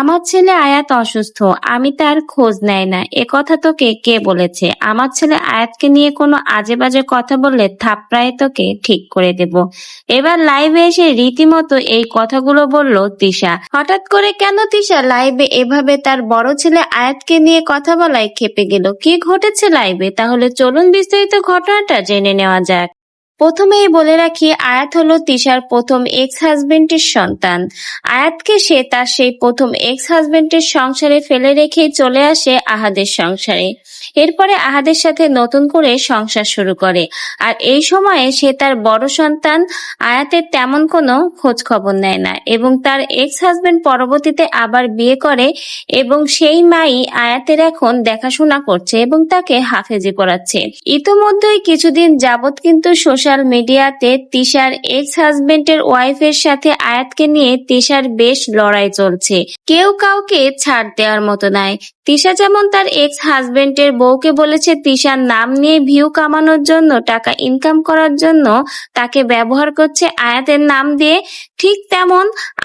আমার ছেলে আয়াত অসুস্থ, আমি তার খোঁজ নেয় না। এ কথা তোকে কে বলেছে? আমার ছেলে আয়াতকে নিয়ে কোনো আজে বাজে কথা বললে থাপড়ায় তোকে ঠিক করে দেব। এবার লাইভে এসে রীতিমতো এই কথাগুলো বলল তিশা হঠাৎ করে কেন তিশা লাইভে এভাবে তার বড় ছেলে আয়াতকে নিয়ে কথা বলায় খেপে গেল। কি ঘটেছে লাইভে তাহলে চলুন বিস্তারিত ঘটনাটা জেনে নেওয়া যাক। প্রথমেই বলে রাখি, আয়াত হলো তিশার প্রথম এক্স হাজবেন্ডের সন্তান। আয়াতকে সে তার সেই প্রথম এক্স হাজবেন্ডের সংসারে ফেলে রেখে চলে আসে আহাদের সংসারে। এরপরে আহাদের সাথে নতুন করে সংসার শুরু করে। আর এই সময়ে সে তার বড় সন্তান আয়াতের তেমন কোনো খোঁজ খবর নেয় না এবং তার এক্স হাজবেন্ড পরবর্তীতে আবার বিয়ে করে এবং সেই মাই আয়াতের এখন দেখাশোনা করছে এবং তাকে হাফেজি পড়াচ্ছে। ইতোমধ্যেই কিছুদিন যাবৎ কিন্তু সোশ্যাল মিডিয়াতে তিশার এক্স হাজবেন্ডের ওয়াইফের সাথে আয়াতকে নিয়ে তিশার বেশ লড়াই চলছে। কেউ কাউকে ছাড় দেওয়ার মতো নাই। তিশা যেমন তার এক্স হাজবেন্ডের বউকে বলেছে, তিশার নাম নিয়ে ভিউ কামানোর জন্য, টাকা ইনকাম করার জন্য তাকে ব্যবহার করছে আয়াতের নাম দিয়ে। ঠিক তেমন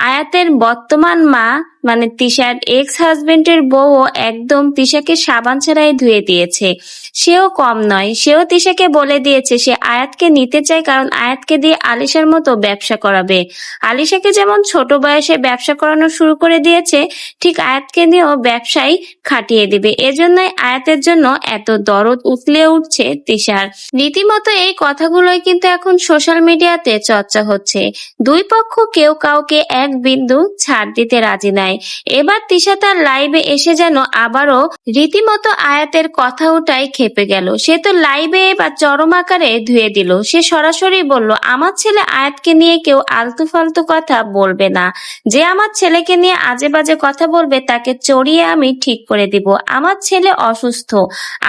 আয়াতের বর্তমান মা মানে তিশার এক্স হাজবেন্ডের বউও একদম তিশাকে সাবান ছাড়াই ধুয়ে দিয়েছে। সেও কম নয়, সেও তিশাকে বলে দিয়েছে, সে আয়াতকে নিতে চায় কারণ আয়াতকে দিয়ে আলিশার মতো ব্যবসা করাবে। আলিশাকে যেমন ছোট বয়সে ব্যবসা করানো শুরু করে দিয়েছে, ঠিক আয়াতকে নিয়েও ব্যবসায় খাটিয়ে দিবে। এজন্যই আয়াতের জন্য এত দরদ উতলে উঠছে তিশার। রীতিমতো এই কথাগুলোই কিন্তু এখন সোশ্যাল মিডিয়াতে চর্চা হচ্ছে। দুই পক্ষ কেউ কাউকে এক বিন্দু ছাড় দিতে রাজি নাই। এবার তিশা তার লাইভে এসে যেন আবারও রীতিমতো আয়াতের কথা ওটাই খেপে গেল। সে তো লাইভে এবার চরম আকারে ধুয়ে দিল। সে সরাসরি বলল, আমার ছেলে আয়াতকে নিয়ে কেউ আলতু ফালতু কথা বলবে না। যে আমার ছেলেকে নিয়ে আজে বাজে কথা বলবে তাকে চড়িয়ে আমি ঠিক করে দিব। আমার ছেলে অসুস্থ।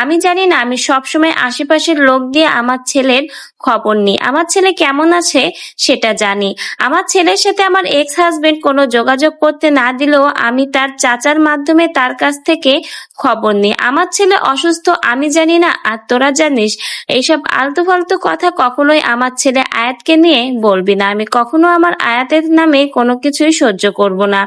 আমি জানি না, আমি সবসময় আশেপাশের লোক দিয়ে আমার ছেলের খবর নিই। আমার ছেলে কেমন আছে সেটা জানি। আমার ছেলের সাথে আমার এক্স হাজবেন্ড কোনো যোগাযোগ করতে না দিলেও আমি তার চাচার মাধ্যমে তার কাছ থেকে খবর নিই। আমার ছেলে অসুস্থ, আমি জানি না, আর তোরা জানিস, এইসব আলতু ফালতু কথা কখনোই আমার ছেলে আয়াতকে নিয়ে বলবি না। আমি কখনো আমার আয়াতের নামে কোনো কিছুই সহ্য করব না।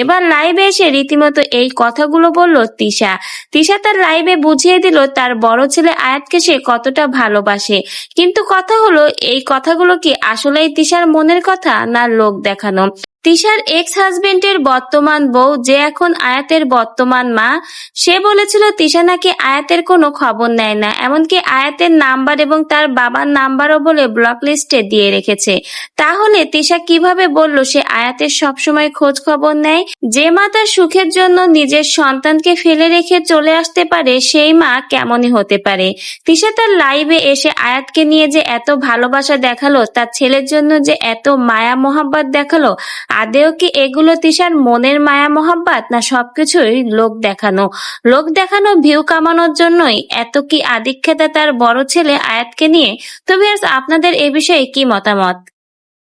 এবার লাইভে এসে রীতিমতো এই কথাগুলো বলল তিশা। তিশা তার লাইভে বুঝিয়ে দিল তার বড় ছেলে আয়াতকে সে কতটা ভালোবাসে। কিন্তু কথা হলো, এই কথাগুলো কি আসলেই তিশার মনের কথা না লোক দেখানো? তিশার এক্স হাজবেন্ডের বর্তমান বউ যে এখন আয়াতের বর্তমান মা, সে বলেছিল তিশা নাকি আয়াতের কোনো খবর নেয় না। এমনকি আয়াতের নাম্বার এবং তার বাবার নাম্বারও বলে ব্লক লিস্টে দিয়ে রেখেছে। তাহলে তিশা কীভাবে বলল সে আয়াতের সবসময় খোঁজ খবর নেয়? যে মা তার সুখের জন্য নিজের সন্তানকে ফেলে রেখে চলে আসতে পারে, সেই মা কেমনই হতে পারে? তিশা তার লাইভে এসে আয়াতকে নিয়ে যে এত ভালোবাসা দেখাল, তার ছেলের জন্য যে এত মায়া মোহাব্বত দেখাল আদেও কি এগুলো তিশার মনের মায়া, মহাব্বাত, না সবকিছুই লোক দেখানো? লোক দেখানো, ভিউ কামানোর জন্যই এত কি আদিক্ষেতা তার বড় ছেলে আয়াতকে নিয়ে? তবে আপনাদের এ বিষয়ে কি মতামত?